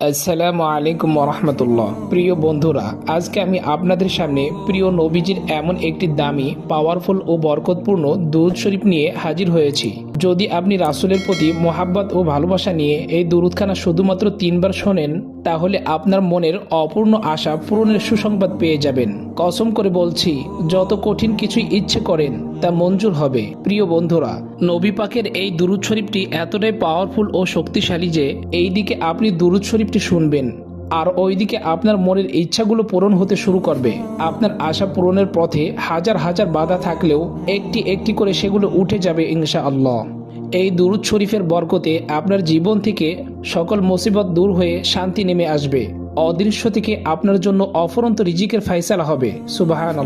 আসসালামু আলাইকুম রহমতুল্লাহ প্রিয় বন্ধুরা, আজকে আমি আপনাদের সামনে প্রিয় নবীজির এমন একটি দামি পাওয়ারফুল ও বরকতপূর্ণ দুধ শরীফ নিয়ে হাজির হয়েছি। যদি আপনি রাসুলের প্রতি মোহাব্বত ও ভালোবাসা নিয়ে এই দুরুদখানা শুধুমাত্র তিনবার শোনেন, তাহলে আপনার মনের অপূর্ণ আশা পূরণের সুসংবাদ পেয়ে যাবেন। কসম করে বলছি, যত কঠিন কিছুই ইচ্ছে করেন, তা মঞ্জুর হবে। প্রিয় বন্ধুরা, নবী পাকের এই দুরুদ শরীফটি এতটাই পাওয়ারফুল ও শক্তিশালী যে এই দিকে আপনি দুরুদ শরীফটি শুনবেন। আর ওইদিকে আপনার মনের ইচ্ছাগুলো পূরণ হতে শুরু করবে। আপনার আশা পূরণের পথে হাজার হাজার বাধা থাকলেও একটি একটি করে সেগুলো উঠে যাবে ইনশা আল্লাহ এই দুরুদ শরীফের বরকতে আপনার জীবন থেকে সকল মুসিবত দূর হয়ে শান্তি নেমে আসবে। অদৃশ্য থেকে আপনার জন্য অফরন্ত রিজিকের ফাইসালা হবে। সুবাহান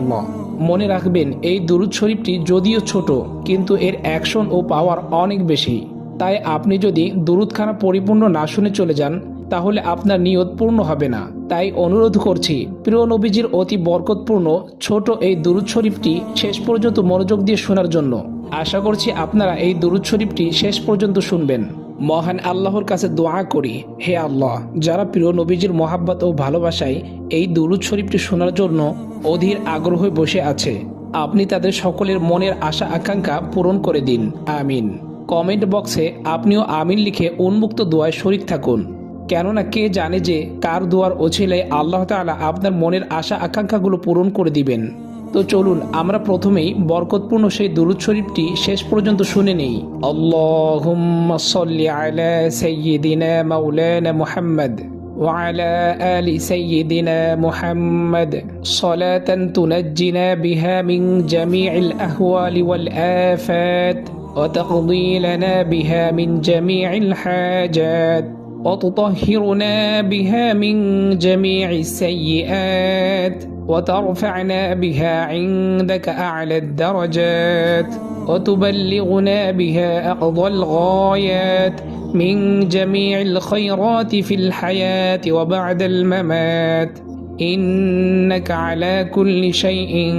মনে রাখবেন, এই দুরুদ শরীফটি যদিও ছোট, কিন্তু এর অ্যাকশন ও পাওয়ার অনেক বেশি। তাই আপনি যদি দুরুদখানা পরিপূর্ণ না শুনে চলে যান তাহলে আপনার নিয়ত পূর্ণ হবে না। তাই অনুরোধ করছি, প্রিয় নবীজির অতি বরকতপূর্ণ ছোট এই দুরুদ শরীফটি শেষ পর্যন্ত মনোযোগ দিয়ে শোনার জন্য। আশা করছি আপনারা এই দুরুদ শরীফটি শেষ পর্যন্ত শুনবেন। মহান আল্লাহর কাছে দোয়া করি, হে আল্লাহ, যারা প্রিয় নবীজির মহাব্বত ও ভালোবাসায় এই দুরুদ শরীফটি শোনার জন্য অধীর আগ্রহে বসে আছে, আপনি তাদের সকলের মনের আশা আকাঙ্ক্ষা পূরণ করে দিন। আমিন। কমেন্ট বক্সে আপনিও আমিন লিখে উন্মুক্ত দোয়ায় শরিক থাকুন। কেননা কে জানে যে কার দোয়ার ওছিলে আল্লাহ তাআলা আপনার মনের আশা আকাঙ্ক্ষাগুলো পূরণ করে দিবেন তো চলুন আমরা প্রথমেই বরকতপূর্ণ সেই দুরুদ শরীফটি শেষ পর্যন্ত শুনে নেই আল্লাহুম্মা সাল্লি আলা সাইয়্যিদিনা মাওলানা মুহাম্মদ وعلى آل سيدنا محمد صلاة تنجنا بها من جميع الأهوال والآفات وتقضي لنا بها من جميع الحاجات وتطهرنا بها من جميع السيئات وترفعنا بها عندك أعلى الدرجات وتبلغنا بها أقضى الغايات من جميع الخيرات في الحياة وبعد الممات إنك على كل شيء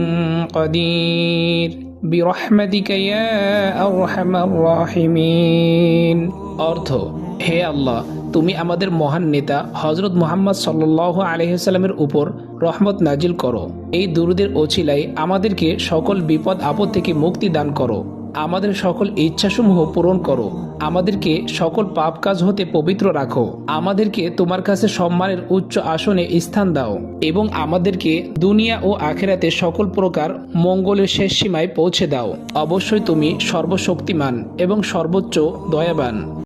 قدير برحمتك يا أرحم الراحمين অর্থ হে আল্লাহ, তুমি আমাদের মহান নেতা হজরত মোহাম্মদ সাল্লাহ আলহিসাল্লামের উপর রহমত নাজিল করো। এই দুরুদের ওছিলায় আমাদেরকে সকল বিপদ আপদ থেকে মুক্তি দান করো। আমাদের সকল ইচ্ছাসমূহ পূরণ করো। আমাদেরকে সকল পাপ কাজ হতে পবিত্র রাখো। আমাদেরকে তোমার কাছে সম্মানের উচ্চ আসনে স্থান দাও এবং আমাদেরকে দুনিয়া ও আখেরাতে সকল প্রকার মঙ্গলের শেষ সীমায় পৌঁছে দাও। অবশ্যই তুমি সর্বশক্তিমান এবং সর্বোচ্চ দয়াবান।